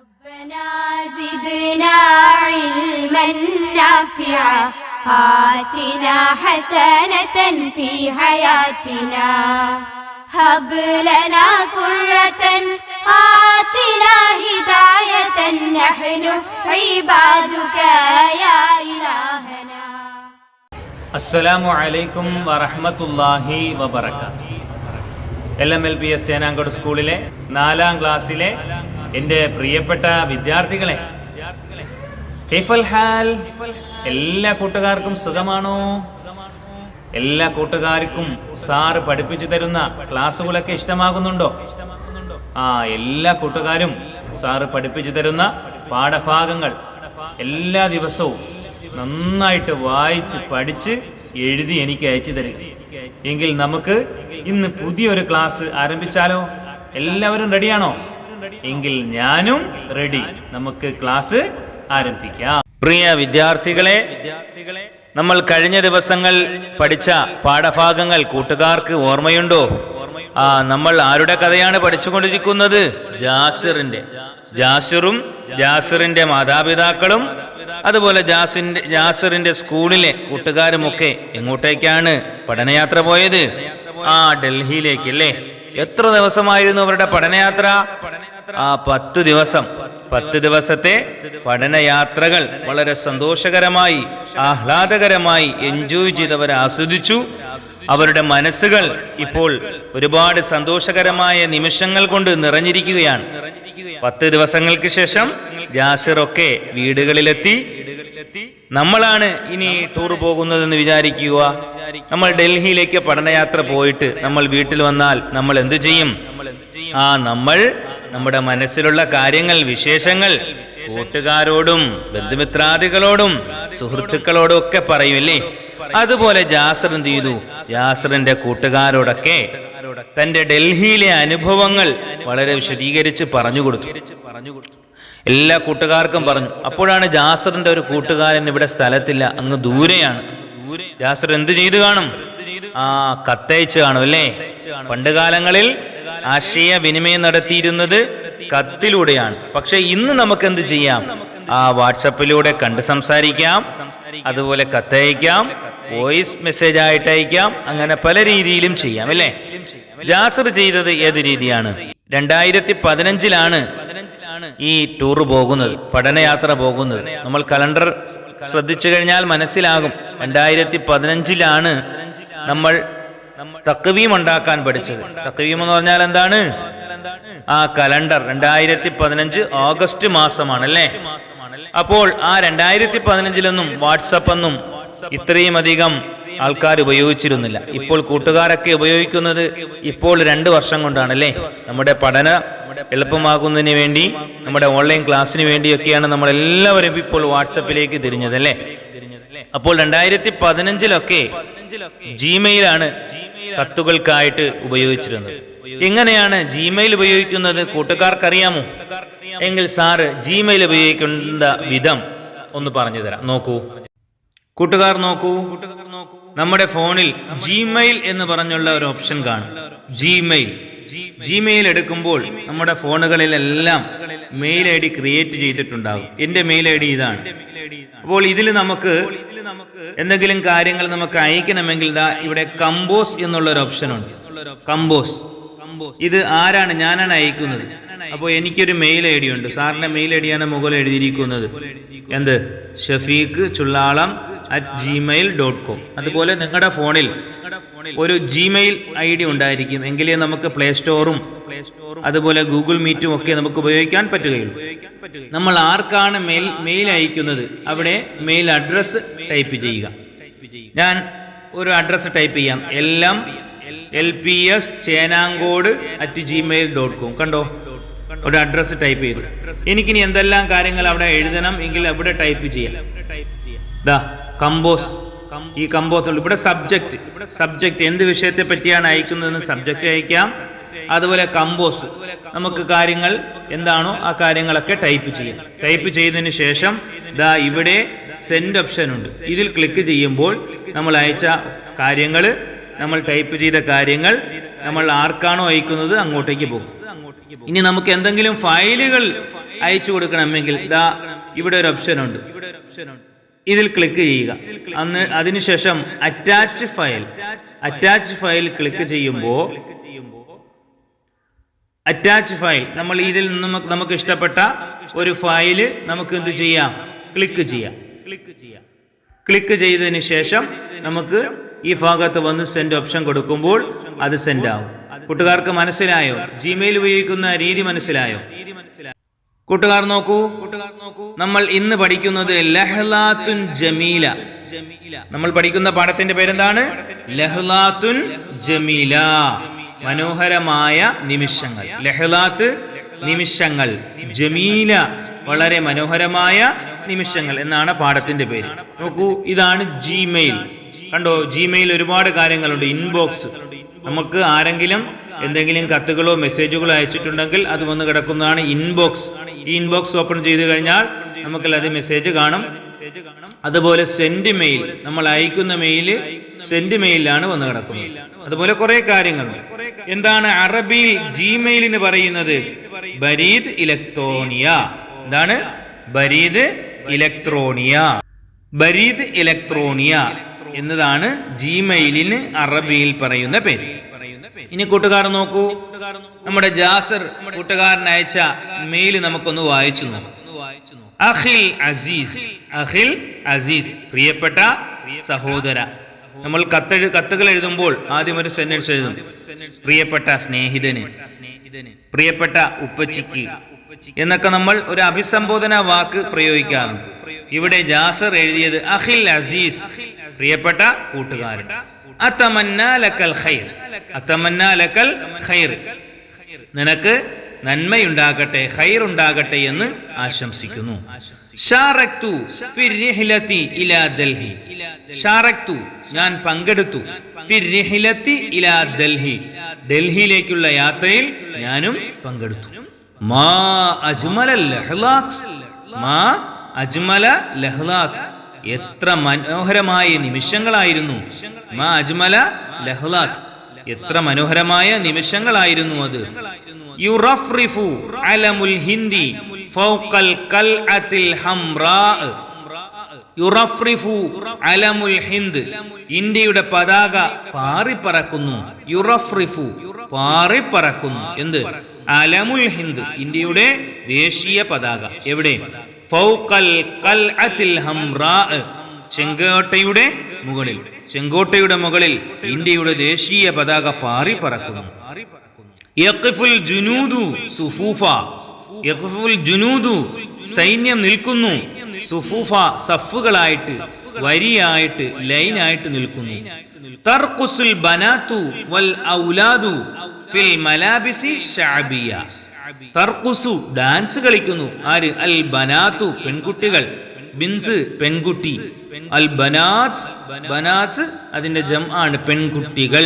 ربنا زدنا علما نافعا آتنا حسنة في حياتنا هب لنا قرة آتنا هداية نحن عبادك يا إلهنا അസ്സലാമു അലൈക്കും വറഹ്മത്തുള്ളാഹി വബറകാത്തു L M L P S Chenankode സ്കൂളിലെ നാലാം ക്ലാസ്സിലെ എന്റെ പ്രിയപ്പെട്ട വിദ്യാർത്ഥികളെ ഹാൽ എല്ലാ കൂട്ടുകാർക്കും സുഖമാണോ? എല്ലാ കൂട്ടുകാർക്കും സാറ് പഠിപ്പിച്ചു തരുന്ന ക്ലാസ്സുകളൊക്കെ ഇഷ്ടമാകുന്നുണ്ടോ? ആ എല്ലാ കൂട്ടുകാരും സാറ് പഠിപ്പിച്ചു തരുന്ന പാഠഭാഗങ്ങൾ എല്ലാ ദിവസവും നന്നായിട്ട് വായിച്ച് പഠിച്ച് എഴുതി എനിക്ക് അയച്ചു തരിക. എങ്കിൽ നമുക്ക് ഇന്ന് പുതിയൊരു ക്ലാസ് ആരംഭിച്ചാലോ? എല്ലാവരും റെഡിയാണോ എങ്കിൽ ഞാനും റെഡി നമുക്ക് ക്ലാസ് ആരംഭിക്കാം. പ്രിയ വിദ്യാർത്ഥികളെ വിദ്യാർത്ഥികളെ നമ്മൾ കഴിഞ്ഞ ദിവസങ്ങൾ പഠിച്ച പാഠഭാഗങ്ങൾ കൂട്ടുകാർക്ക് ഓർമ്മയുണ്ടോ? ആ നമ്മൾ ആരുടെ കഥയാണ് പഠിച്ചുകൊണ്ടിരിക്കുന്നത്? ജാസിറിന്റെ. ജാസിറും ജാസിറിന്റെ മാതാപിതാക്കളും അതുപോലെ ജാസിന്റെ ജാസിറിന്റെ സ്കൂളിലെ കൂട്ടുകാരുമൊക്കെ എങ്ങോട്ടേക്കാണ് പഠനയാത്ര പോയത്? ആ ഡൽഹിയിലേക്ക് അല്ലേ എത്ര ദിവസമായിരുന്നു അവരുടെ പഠനയാത്ര? ആ പത്ത് ദിവസം പത്ത് ദിവസത്തെ പഠനയാത്രകൾ വളരെ സന്തോഷകരമായി ആഹ്ലാദകരമായി എൻജോയ് ചെയ്തവർ ആസ്വദിച്ചു. അവരുടെ മനസ്സുകൾ ഇപ്പോൾ ഒരുപാട് സന്തോഷകരമായ നിമിഷങ്ങൾ കൊണ്ട് നിറഞ്ഞിരിക്കുകയാണ്. പത്ത് ദിവസങ്ങൾക്ക് ശേഷം ജാസിറൊക്കെ വീടുകളിലെത്തി. നമ്മളാണ് ഇനി ടൂർ പോകുന്നതെന്ന് വിചാരിക്കുക. നമ്മൾ ഡൽഹിയിലേക്ക് പഠനയാത്ര പോയിട്ട് നമ്മൾ വീട്ടിൽ വന്നാൽ നമ്മൾ എന്തു ചെയ്യും? ആ നമ്മൾ നമ്മുടെ മനസ്സിലുള്ള കാര്യങ്ങൾ വിശേഷങ്ങൾ കൂട്ടുകാരോടും ബന്ധുമിത്രാദികളോടും സുഹൃത്തുക്കളോടും ഒക്കെ പറയൂല്ലേ അതുപോലെ ജാസർ എന്ത് ചെയ്തു? ജാസറിന്റെ കൂട്ടുകാരോടൊക്കെ തന്റെ ഡൽഹിയിലെ അനുഭവങ്ങൾ വളരെ വിശദീകരിച്ച് പറഞ്ഞു കൊടുത്തു. പറഞ്ഞു കൊടുത്തു. എല്ലാ കൂട്ടുകാർക്കും പറഞ്ഞു. അപ്പോഴാണ് ജാസറിന്റെ ഒരു കൂട്ടുകാരൻ ഇവിടെ സ്ഥലത്തില്ല അങ്ങ് ദൂരെയാണ്. ജാസർ എന്ത് ചെയ്തു കാണും? ആ കത്തയച്ച് കാണും അല്ലേ? പണ്ട് കാലങ്ങളിൽ ആശയ വിനിമയം നടത്തിയിരുന്നത് കത്തിലൂടെയാണ്. പക്ഷെ ഇന്ന് നമുക്ക് എന്ത് ചെയ്യാം? ആ വാട്സപ്പിലൂടെ കണ്ട് സംസാരിക്കാം അതുപോലെ കത്തയക്കാം വോയിസ് മെസ്സേജ് ആയിട്ട് അയക്കാം അങ്ങനെ പല രീതിയിലും ചെയ്യാം അല്ലേ? ജാസർ ചെയ്തത് ഏത് രീതിയാണ്? രണ്ടായിരത്തി പതിനഞ്ചിലാണ് ഈ ടൂർ പോകുന്നത് പഠനയാത്ര പോകുന്നത്. നമ്മൾ കലണ്ടർ ശ്രദ്ധിച്ചു കഴിഞ്ഞാൽ മനസ്സിലാകും. രണ്ടായിരത്തി പതിനഞ്ചിലാണ് നമ്മൾ തക്വീം ഉണ്ടാക്കാൻ പഠിച്ചത്. തക്വീം എന്ന് പറഞ്ഞാൽ എന്താണ്? ആ കലണ്ടർ. രണ്ടായിരത്തി പതിനഞ്ച് ഓഗസ്റ്റ് മാസമാണ് അല്ലേ? അപ്പോൾ ആ രണ്ടായിരത്തി പതിനഞ്ചിലൊന്നും വാട്സപ്പ് ഒന്നും ഇത്രയും അധികം ആൾക്കാർ ഉപയോഗിച്ചിരുന്നില്ല. ഇപ്പോൾ കൂട്ടുകാരൊക്കെ ഉപയോഗിക്കുന്നത് ഇപ്പോൾ രണ്ട് വർഷം കൊണ്ടാണ് അല്ലേ നമ്മുടെ പഠന എളുപ്പമാകുന്നതിന് വേണ്ടി നമ്മുടെ ഓൺലൈൻ ക്ലാസ്സിന് വേണ്ടിയൊക്കെയാണ് നമ്മൾ എല്ലാവരും ഇപ്പോൾ വാട്സപ്പിലേക്ക് തിരിഞ്ഞത് അല്ലേ അപ്പോൾ രണ്ടായിരത്തി പതിനഞ്ചിലൊക്കെ ജിമെയിലാണ് കത്തുകൾക്കായിട്ട് ഉപയോഗിച്ചിരുന്നത്. എങ്ങനെയാണ് ജിമെയിൽ ഉപയോഗിക്കുന്നത് കൂട്ടുകാർക്കറിയാമോ? എങ്കിൽ സാറ് ജിമെയിൽ ഉപയോഗിക്കേണ്ട വിധം ഒന്ന് പറഞ്ഞു തരാം. നോക്കൂ. കൂട്ടുകാർ നോക്കൂ. നമ്മുടെ ഫോണിൽ ജിമെയിൽ എന്ന് പറഞ്ഞുള്ള ഒരു ഓപ്ഷൻ കാണും. ജിമെയിൽ ജിമെയിൽ എടുക്കുമ്പോൾ നമ്മുടെ ഫോണുകളിലെല്ലാം മെയിൽ ഐ ഡി ക്രിയേറ്റ് ചെയ്തിട്ടുണ്ടാകും. എന്റെ മെയിൽ ഐ ഡി ഇതാണ്. അപ്പോൾ ഇതിൽ നമുക്ക് എന്തെങ്കിലും കാര്യങ്ങൾ നമുക്ക് അയക്കണമെങ്കിൽ ഇതാ ഇവിടെ കമ്പോസ് എന്നുള്ള ഒരു ഓപ്ഷൻ ഉണ്ട്. കമ്പോസ് ഇത് ആരാണ് ഞാനാണ് അയക്കുന്നത്? അപ്പോൾ എനിക്കൊരു മെയിൽ ഐ ഡി ഉണ്ട്. സാറിന്റെ മെയിൽ ഐ ഡിയാണ് മുകളിൽ എഴുതിയിരിക്കുന്നത്. എന്ത്? Shafeeq Chullalam at Gmail dot com അതുപോലെ നിങ്ങളുടെ ഫോണിൽ ഒരു ജിമെയിൽ ഐ ഡി ഉണ്ടായിരിക്കും. എങ്കിലേ നമുക്ക് പ്ലേ സ്റ്റോറും അതുപോലെ ഗൂഗിൾ മീറ്റും ഒക്കെ നമുക്ക് ഉപയോഗിക്കാൻ പറ്റുകയുള്ളൂ. നമ്മൾ ആർക്കാണ് മെയിൽ മെയിൽ അയക്കുന്നത്? അവിടെ മെയിൽ അഡ്രസ് ടൈപ്പ് ചെയ്യുക. ഞാൻ ഒരു അഡ്രസ് ടൈപ്പ് ചെയ്യാം. എല്ലാം L P S Chenankode at Gmail dot com കണ്ടോ? ഒരു അഡ്രസ്സ് ടൈപ്പ് ചെയ്തു. എനിക്കിനി എന്തെല്ലാം കാര്യങ്ങൾ അവിടെ എഴുതണം എങ്കിൽ അവിടെ ടൈപ്പ് ചെയ്യാം. ദാ കമ്പോസ്. ഈ കമ്പോസ് ഇവിടെ സബ്ജക്റ്റ് സബ്ജക്റ്റ് എന്ത് വിഷയത്തെ പറ്റിയാണ് അയക്കുന്നതെന്ന് സബ്ജക്റ്റ് അയക്കാം. അതുപോലെ കമ്പോസ്. നമുക്ക് കാര്യങ്ങൾ എന്താണോ ആ കാര്യങ്ങളൊക്കെ ടൈപ്പ് ചെയ്യാം. ടൈപ്പ് ചെയ്തതിന് ശേഷം ദാ ഇവിടെ സെൻഡ് ഓപ്ഷൻ ഉണ്ട്. ഇതിൽ ക്ലിക്ക് ചെയ്യുമ്പോൾ നമ്മൾ അയച്ച കാര്യങ്ങൾ നമ്മൾ ടൈപ്പ് ചെയ്ത കാര്യങ്ങൾ നമ്മൾ ആർക്കാണോ അയക്കുന്നത് അങ്ങോട്ടേക്ക് പോകും. ഇനി നമുക്ക് എന്തെങ്കിലും ഫയലുകൾ അയച്ചു കൊടുക്കണമെങ്കിൽ ഇതാ ഇവിടെ ഒരു ഓപ്ഷൻ ഉണ്ട്. ഇതിൽ ക്ലിക്ക് ചെയ്യുക. അന്ന് അതിനുശേഷം attach file attach file click ചെയ്യുമ്പോൾ അറ്റാച്ച് ഫയൽ നമ്മൾ ഇതിൽ നിന്ന് നമുക്ക് ഇഷ്ടപ്പെട്ട ഒരു ഫയൽ നമുക്ക് എന്ത് ചെയ്യാം? ക്ലിക്ക് ചെയ്യാം. ക്ലിക്ക് ചെയ്യാം ക്ലിക്ക് ചെയ്തതിന് ശേഷം നമുക്ക് ഈ ഭാഗത്ത് വന്ന് സെൻഡ് ഓപ്ഷൻ കൊടുക്കുമ്പോൾ അത് സെൻഡ് ആവും. കൂട്ടുകാർക്ക് മനസ്സിലായോ? ജിമെയിൽ ഉപയോഗിക്കുന്ന രീതി മനസ്സിലായോ? കൂട്ടുകാർ നോക്കൂ. നമ്മൾ ഇന്ന് പഠിക്കുന്നത് ലഹ്ലാത്തുൻ ജമീല. നമ്മൾ പഠിക്കുന്ന പാഠത്തിന്റെ പേരെന്താണ്? ലഹ്ലാത്തുൻ ജമീല. മനോഹരമായ നിമിഷങ്ങൾ. ലഹ്ലാത്ത് നിമിഷങ്ങൾ. ജമീല വളരെ മനോഹരമായ നിമിഷങ്ങൾ എന്നാണ് പാഠത്തിന്റെ പേര്. നോക്കൂ ഇതാണ് ജിമെയിൽ കണ്ടോ ജിമെയിൽ ഒരുപാട് കാര്യങ്ങളുണ്ട്. ഇൻബോക്സ് നമുക്ക് ആരെങ്കിലും എന്തെങ്കിലും കത്തുകളോ മെസ്സേജുകളോ അയച്ചിട്ടുണ്ടെങ്കിൽ അത് വന്ന് കിടക്കുന്നതാണ് ഇൻബോക്സ് ഈ ഇൻബോക്സ് ഓപ്പൺ ചെയ്ത് കഴിഞ്ഞാൽ നമുക്ക് അത് മെസ്സേജ് കാണും. അതുപോലെ സെൻഡ് മെയിൽ നമ്മൾ അയക്കുന്ന മെയിൽ സെൻഡ് മെയിലാണ് വന്ന് കിടക്കുന്നത്. അതുപോലെ കുറെ കാര്യങ്ങൾ. എന്താണ് അറബിയിൽ ജിമെയിലിന് പറയുന്നത്? ബരീദ് ഇലക്ട്രോണിയ. എന്താണ്? ബരീദ് ഇലക്ട്രോണിയ. ബരീദ് ഇലക്ട്രോണിയ എന്നതാണ് ജിമെയിലിന് അറബിയിൽ പറയുന്ന പേര്. ഇനി കൂട്ടുകാർ നോക്കൂ. നമ്മുടെ ജാസർ കൂട്ടുകാരൻ അയച്ച മെയിൽ നമുക്കൊന്ന് വായിച്ചു നോക്കാം. അഖിൽ അസീസ്. അഖിൽ അസീസ്. പ്രിയപ്പെട്ട സഹോദര നമ്മൾ കത്തെഴു കത്തുകൾ എഴുതുമ്പോൾ ആദ്യം ഒരു സെന്റൻസ് എഴുതും പ്രിയപ്പെട്ട സ്നേഹിതന്. പ്രിയപ്പെട്ട ഉപ്പച്ചിക്ക്. എന്നൊക്കെ നമ്മൾ ഒരു അഭിസംബോധന വാക്ക് പ്രയോഗിക്കാറുണ്ട്. ഇവിടെ ജാസർ എഴുതിയത് അഖിൽ അസീസ് പ്രിയപ്പെട്ട കൂട്ടുകാരൻ. ഖൈർ ഖൈർ. നിനക്ക് നന്മയുണ്ടാകട്ടെ ഖൈർ ഉണ്ടാകട്ടെ എന്ന് ആശംസിക്കുന്നു. ഇലാ ദൽഹി. ഞാൻ പങ്കെടുത്തു. ഇലാ ദൽഹി. ഡൽഹിയിലേക്കുള്ള യാത്രയിൽ ഞാനും പങ്കെടുത്തു. എത്ര മനോഹരമായ നിമിഷങ്ങളായിരുന്നു. മാ അജ്മല ലഹ്ലാത്ത് എത്ര മനോഹരമായ നിമിഷങ്ങളായിരുന്നു അത്. യുറഫ്രിഫു അലമുൽ ഹിന്ദി ഫൗഖൽ കൽഅത്തിൽ ഹംറാ. യുറഫ്രിഫു അലമുൽ ഹിന്ദ്. ഇന്ത്യയുടെ പതാക പാറിപ്പറക്കുന്നു. യുറഫ്രിഫു പാറിപ്പറക്കുന്നു. എന്ത്? അലമുൽ ഹിന്ദ് ഇന്ത്യയുടെ ദേശീയ പതാക. എവിടെ? ഫൗഖൽ ഖൽഅത്തിൽ ഹംറാ ചെങ്കോട്ടയുടെ മുകളിൽ. ചെങ്കോട്ടയുടെ മുകളിൽ ഇന്ത്യയുടെ ദേശീയ പതാക പാറിപ്പറക്കുന്നു. യഖ്ഫുൽ ജുനൂദു സുഫൂഫ ജുനൂദു സൈന്യം നിൽക്കുന്നു. സുഫൂഫ സഫുകളായിട്ട് വരിയായിട്ട് ലൈനായിട്ട് നിൽക്കുന്നു. തർക്കുസുൽ ബനാത്തു വൽ ഔലാദു ഫിൽ മലാബിസി ഷാബിയ തർക്കുസു ഡാൻസ് കളിക്കുന്നു. ആര്? അൽ ബനാത്തു പെൺകുട്ടികൾ. ബിന്ത് പെൺകുട്ടി. അൽ ബനാത്ത് ബനാത്ത് അതിന്റെ ജം ആണ് പെൺകുട്ടികൾ.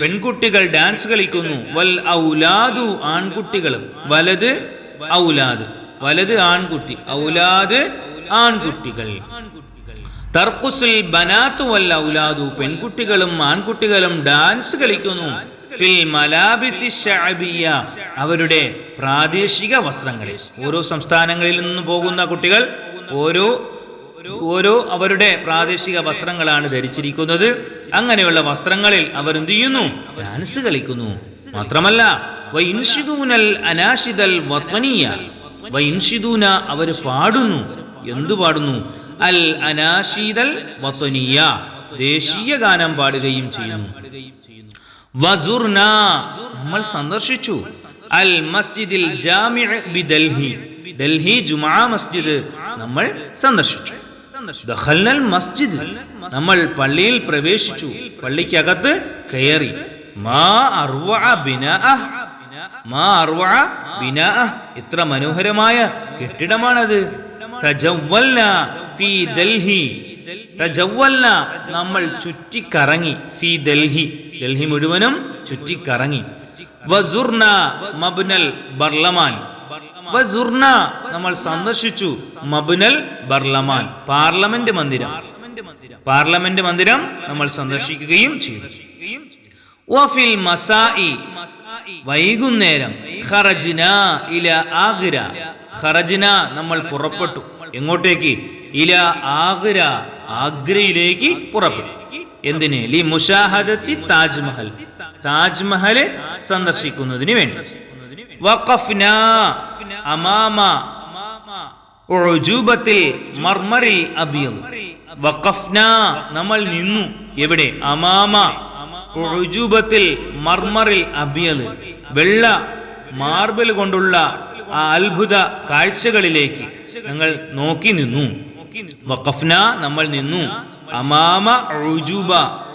പെൺകുട്ടികൾ ഡാൻസ് കളിക്കുന്നു. വൽ ഔലാദു ആൺകുട്ടികളും. വലത് ഔലാദ്. വലത് ആൺകുട്ടി. ഔലാദ് ആൺകുട്ടികൾ. തർക്കുസുൽ ബനാത്തു വല്ല ഔലാദു. പെൺകുട്ടികളും ആൺകുട്ടികളും ഡാൻസ് കളിക്കുന്നു. അവരുടെ പ്രാദേശിക വസ്ത്രങ്ങളിൽ. ഓരോ സംസ്ഥാനങ്ങളിൽ നിന്ന് പോകുന്ന കുട്ടികൾ ഓരോ ഓരോ അവരുടെ പ്രാദേശിക വസ്ത്രങ്ങളാണ് ധരിച്ചിരിക്കുന്നത്. അങ്ങനെയുള്ള വസ്ത്രങ്ങളിൽ അവർ എന്ത് ചെയ്യുന്നു? ഡാൻസ് കളിക്കുന്നു. മാത്രമല്ല അനാഷിദൽ വൈൻഷിദൂന അവർ പാടുന്നു. എന്തു പാടുന്നു? അൽ അനാഷിദൽ വത്വനീയ. ദേശീയ ഗാനം പാടുകയും ചെയ്യുന്നു. നമ്മൾ സന്ദർശിച്ചു. അൽ മസ്ജിദിൽ ജാമിഅ ബി ഡൽഹി ഡൽഹി ജുമാ മസ്ജിദ് നമ്മൾ സന്ദർശിച്ചു. ദഖൽനൽ മസ്ജിദ്. നമ്മൾ പള്ളിയിൽ പ്രവേശിച്ചു. പള്ളിക്കകത്ത് കയറി. മാ അർവ മാ അർവ എത്ര മനോഹരമായ കെട്ടിടമാണത്. ഫീ ദൽഹി. നമ്മൾ ചുറ്റിക്കറങ്ങി. ഫീ ഡൽഹി ഡൽഹി മുഴുവനും ചുറ്റിക്കറങ്ങി. വസുർന മബ്നൽ ബർലമാൻ. നമ്മൾ സന്ദർശിച്ചു. മബുനൽ ബർലമാൻ. പാർലമെന്റ് മന്ദിരം. പാർലമെന്റ് മന്ദിരം നമ്മൾ സന്ദർശിക്കുകയും ചെയ്തു. വൈകുന്നേരം. ഖറജ്ന ഇല ആഗ്ര. ഖറജ്ന നമ്മൾ പുറപ്പെട്ടു. എങ്ങോട്ടേക്ക്? ഇല ആഗ്ര ആഗ്രയിലേക്ക് പുറപ്പെട്ടു. എന്തിന്? ലി മുഷാഹദത്തി താജ്മഹൽ. താജ്മഹൽ സന്ദർശിക്കുന്നതിന് വേണ്ടി. അമാമ ഉജൂബത്തിൽ മർമറിൽ അബിയൽ. വഖഫ്ന. നമ്മൾ നിന്നു. എവിടെ? അമാമ ഉജൂബത്തിൽ മർമറിൽ അബിയൽ. വെള്ള മാർബിൾ കൊണ്ടുള്ള ആ അത്ഭുത കാഴ്ചകളിലേക്ക് ഞങ്ങൾ നോക്കി നിന്നു. വഖഫ്ന. നമ്മൾ നിന്നു. അമാമ ഉജൂബ.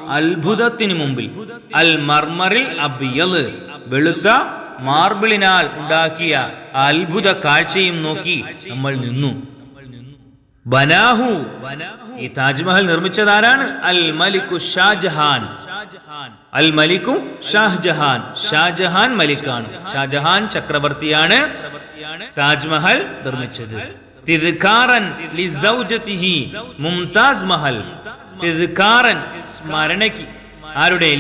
അത്ഭുതത്തിന് മുമ്പിൽ. അൽ മർമറിൽ അബിയൽ. വെളുത്ത മാർബിളിനാൽ ഉണ്ടാക്കിയ അത്ഭുത കാഴ്ചയും നോക്കി നമ്മൾ നിന്നു. ബനാഹു ഈ താജ്മഹൽ നിർമ്മിച്ചതാരാണ്? അൽ മലിക്കു ഷാജഹാൻ. അൽ മലിക്കു ഷാഹ്ജഹാൻ. ഷാജഹാൻ മലിക്കാണ്. ഷാജഹാൻ ചക്രവർത്തിയാണ് താജ്മഹൽ നിർമ്മിച്ചത്. ലിസൗജതിഹി മുംതാസ് മഹൽ. സ്മരണയ്ക്ക് ആരുടെ?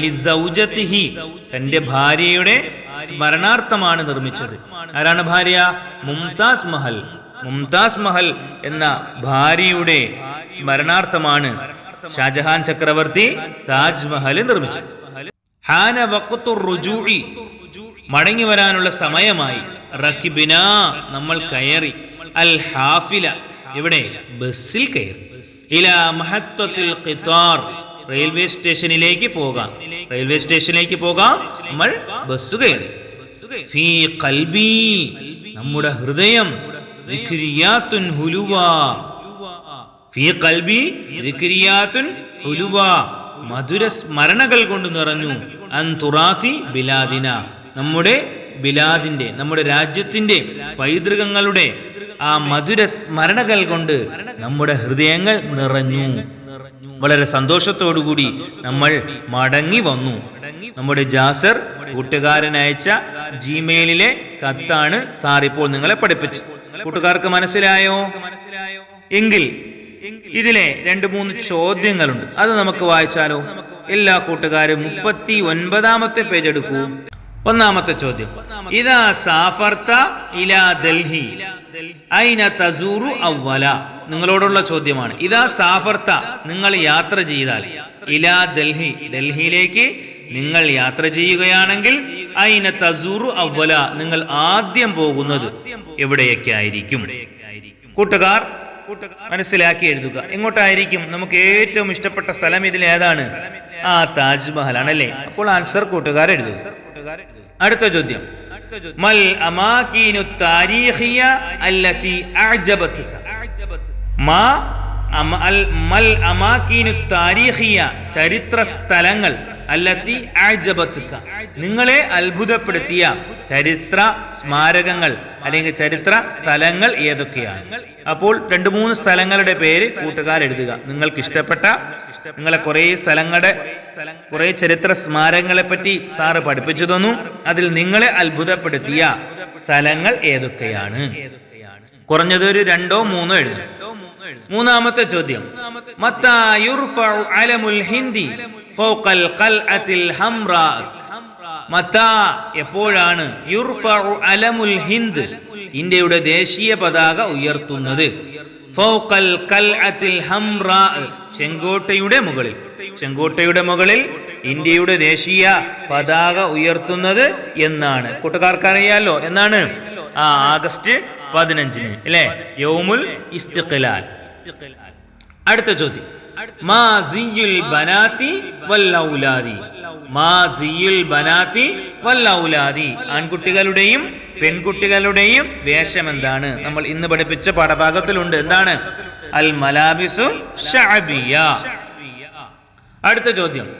തന്റെ ഭാര്യയുടെ സ്മരണാർത്ഥമാണ് നിർമ്മിച്ചത്. ആരാണ് ഭാര്യ? മുംതാസ് മഹൽ. മുംതാസ് മഹൽ എന്ന ഭാര്യയുടെ സ്മരണാർത്ഥമാണ് ഷാജഹാൻ ചക്രവർത്തി താജ്മഹൽ നിർമ്മിച്ചത്. ഹാന വഖ്തു റുജൂഇ. മടങ്ങി വരാനുള്ള സമയമായി. റക്കിബിന നമ്മൾ കയറി. അൽ ഹാഫില ഇവിടെ ബസ്സിൽ കയറി. ഇല മഹത്വത്തിൽ റെയിൽവേ സ്റ്റേഷനിലേക്ക് പോകാം. റെയിൽവേ സ്റ്റേഷനിലേക്ക് പോകാം. നമ്മൾ ബസ് കയറി. ഫീ ഖൽബി നമ്മുടെ ഹൃദയം ഫീ ഹുലുവാ. മധുര സ്മരണകൾ കൊണ്ട് നിറഞ്ഞു. അൻ തുറാഫി ബിലാദിന. നമ്മുടെ ബിലാദിന്റെ നമ്മുടെ രാജ്യത്തിന്റെ പൈതൃകങ്ങളുടെ ആ മധുര സ്മരണകൾ കൊണ്ട് നമ്മുടെ ഹൃദയങ്ങൾ നിറഞ്ഞു. വളരെ സന്തോഷത്തോടുകൂടി നമ്മൾ മടങ്ങി വന്നു. നമ്മുടെ ജാസർ കൂട്ടുകാരൻ അയച്ച ജിമെയിലിലെ കത്താണ് സാർ ഇപ്പോൾ നിങ്ങളെ പഠിപ്പിച്ചത് കൂട്ടുകാർക്ക് മനസ്സിലായോ? എങ്കിൽ ഇതിലെ രണ്ട് മൂന്ന് ചോദ്യങ്ങളുണ്ട്. അത് നമുക്ക് വായിച്ചാലോ? എല്ലാ കൂട്ടുകാരും മുപ്പത്തി ഒൻപതാമത്തെ പേജ് എടുക്കൂ. ഒന്നാമത്തെ ചോദ്യം. ഇതാ സാഫർത്ത ഇലാ ഡൽഹി ഐന തസൂറു അവല നിങ്ങളോടുള്ള ചോദ്യമാണ്. ഇതാ സാഫർത്ത നിങ്ങൾ യാത്ര ചെയ്താൽ. ഇലാ ഡൽഹി ഡൽഹിയിലേക്ക് നിങ്ങൾ യാത്ര ചെയ്യുകയാണെങ്കിൽ ഐന തസൂറു അവല നിങ്ങൾ ആദ്യം പോകുന്നത് എവിടെയൊക്കെ ആയിരിക്കും? കൂട്ടുകാർ മനസ്സിലാക്കി എഴുതുക. എങ്ങോട്ടായിരിക്കും നമുക്ക് ഏറ്റവും ഇഷ്ടപ്പെട്ട സ്ഥലം ഇതിൽ ഏതാണ്? ആ താജ്മഹൽ ആണല്ലേ? അപ്പോൾ ആൻസർ കൂട്ടുകാർ എഴുതുക. അടുത്ത ചോദ്യം. മൽ അമാകീനു താരീഖിയ അല്ലത്തി അഅജബത്ക. മാ മൽ അമാകീനു താരീഖിയ ചരിത്ര സ്ഥലങ്ങൾ അല്ലത്തി അഅജബത്ക. നിങ്ങളെ അത്ഭുതപ്പെടുത്തിയ ചരിത്ര സ്മാരകങ്ങൾ അല്ലെങ്കിൽ ചരിത്ര സ്ഥലങ്ങൾ ഏതൊക്കെയാണ്? അപ്പോൾ രണ്ട് മൂന്ന് സ്ഥലങ്ങളുടെ പേര് കൂട്ടുകാർ എഴുതുക. നിങ്ങൾക്ക് ഇഷ്ടപ്പെട്ട നിങ്ങളെ കുറേ സ്ഥലങ്ങളുടെ കുറേ ചരിത്ര സ്മാരകങ്ങളെ പറ്റി സാറ് പഠിപ്പിച്ചു തന്നു. അതിൽ നിങ്ങളെ അത്ഭുതപ്പെടുത്തിയ സ്ഥലങ്ങൾ ഏതൊക്കെയാണ്? കുറഞ്ഞത് ഒരു രണ്ടോ മൂന്നോ എഴുതണം. മൂന്നാമത്തെ ചോദ്യം. മത്താ യുർഫഉ അലമുൽ ഹിന്ദി ഫൗഖൽ ഖൽഅത്തിൽ ഹംറാ മത്താ എപ്പോഴാണ്? അലമുൽ ഹിന്ദ് ഇന്ത്യയുടെ ദേശീയ പതാക ഉയർത്തുന്നത്. ചെങ്കോട്ടയുടെ മുകളിൽ. ചെങ്കോട്ടയുടെ മുകളിൽ ഇന്ത്യയുടെ ദേശീയ പതാക ഉയർത്തുന്നത് എന്നാണ്. കൂട്ടുകാർക്ക് അറിയാലോ എന്നാണ്? ആ ആഗസ്റ്റ് പതിനഞ്ചിന് അല്ലേ? യൗമുൽ ഇസ്തിഖ്ലാൽ. അടുത്ത ചോദ്യം. ആൺകുട്ടികളുടെയും പെൺകുട്ടികളുടെയും വേഷം എന്താണ്? നമ്മൾ ഇന്ന് പഠിപ്പിച്ച പാഠഭാഗത്തിലുണ്ട്. എന്താണ്? അൽ മലാബിസു ഷഅബിയ അടുത്ത ചോദ്യം.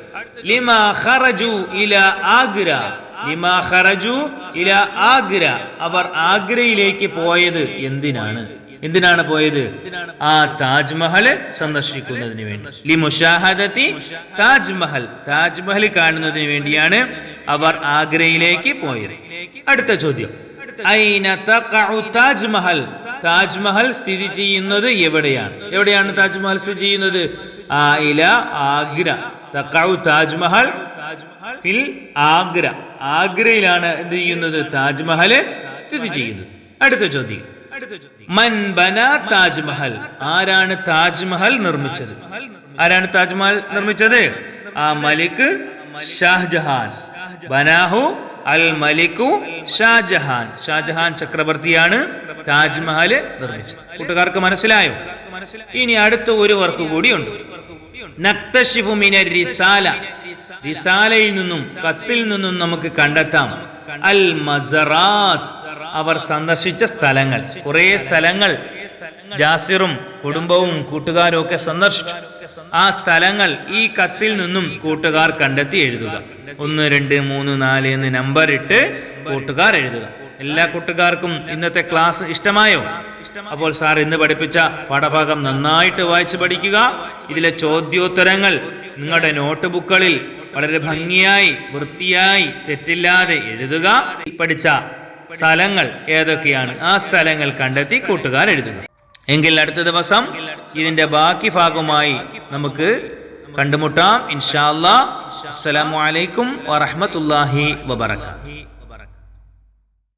ലിമ ഖറജു ഇല ആഗ്ര. ലിമ ഖറജു ഇല ആഗ്ര. അവർ ആഗ്രയിലേക്ക് പോയത് എന്തിനാണ്? എന്തിനാണ് പോയത്? ആ താജ്മഹൽ സന്ദർശിക്കുന്നതിന് വേണ്ടി. ലി മുഷാഹദത്തി താജ്മഹൽ. താജ്മഹൽ കാണുന്നതിന് വേണ്ടിയാണ് അവർ ആഗ്രയിലേക്ക് പോയത്. അടുത്ത ചോദ്യം. താജ്മഹൽ? താജ്മഹൽ സ്ഥിതി ചെയ്യുന്നത് എവിടെയാണ്? എവിടെയാണ് താജ്മഹൽ സ്ഥിതി ചെയ്യുന്നത്? ആയില ആഗ്ര. തക്കാവു താജ്മഹൽ ഫിൽ ആഗ്ര. ആഗ്രയിലാണ് എന്ത് ചെയ്യുന്നത്? താജ്മഹൽ സ്ഥിതി ചെയ്യുന്നത്. അടുത്ത ചോദ്യം. മൻ ബന താജ്മഹൽ. ആരാണ് താജ്മഹൽ നിർമ്മിച്ചത്? ആരാണ് താജ്മഹൽ നിർമ്മിച്ചത്? ആ മലിക് ഷാജഹാൻ. ബനാഹു അൽ മലിക്കു ഷാജഹാൻ. ഷാജഹാൻ ചക്രവർത്തിയാണ് താജ്മഹൽ നിർമ്മിച്ചത്. കൂട്ടുകാർക്ക് മനസ്സിലായോ? ഇനി അടുത്ത ഒരു വർക്ക് കൂടിയുണ്ട്. നക്തശിഫു മിനർ റിസാല. റിസാലയിൽ നിന്നും കത്തിൽ നിന്നും നമുക്ക് കണ്ടെത്താം. അൽ മസറാത്ത് അവർ സന്ദർശിച്ച സ്ഥലങ്ങൾ. കുറേ സ്ഥലങ്ങൾ ജാസിറും കുടുംബവും കൂട്ടുകാരും ഒക്കെ സന്ദർശിച്ചു. ആ സ്ഥലങ്ങൾ ഈ കത്തിൽ നിന്നും കൂട്ടുകാർ കണ്ടെത്തി എഴുതുക. ഒന്ന് രണ്ട് മൂന്ന് നാല് എന്ന് നമ്പർ ഇട്ട് കൂട്ടുകാർ എഴുതുക. എല്ലാ കൂട്ടുകാർക്കും ഇന്നത്തെ ക്ലാസ് ഇഷ്ടമായോ? അപ്പോൾ സാർ ഇന്ന് പഠിപ്പിച്ച പാഠഭാഗം നന്നായിട്ട് വായിച്ചു പഠിക്കുക. ഇതിലെ ചോദ്യോത്തരങ്ങൾ നിങ്ങളുടെ നോട്ട് ബുക്കുകളിൽ വളരെ ഭംഗിയായി വൃത്തിയായി തെറ്റില്ലാതെ എഴുതുക പഠിച്ച സ്ഥലങ്ങൾ ഏതൊക്കെയാണ്? ആ സ്ഥലങ്ങൾ കണ്ടെത്തി കൂട്ടുകാർ എഴുതുക. എങ്കിൽ അടുത്ത ദിവസം ഇതിന്റെ ബാക്കി ഭാഗമായി നമുക്ക് കണ്ടുമുട്ടാം. ഇൻഷാല്ലാ അസ്സലാമലൈക്കും വറഹ്മത്തുള്ളാഹി വബറകാതുഹു.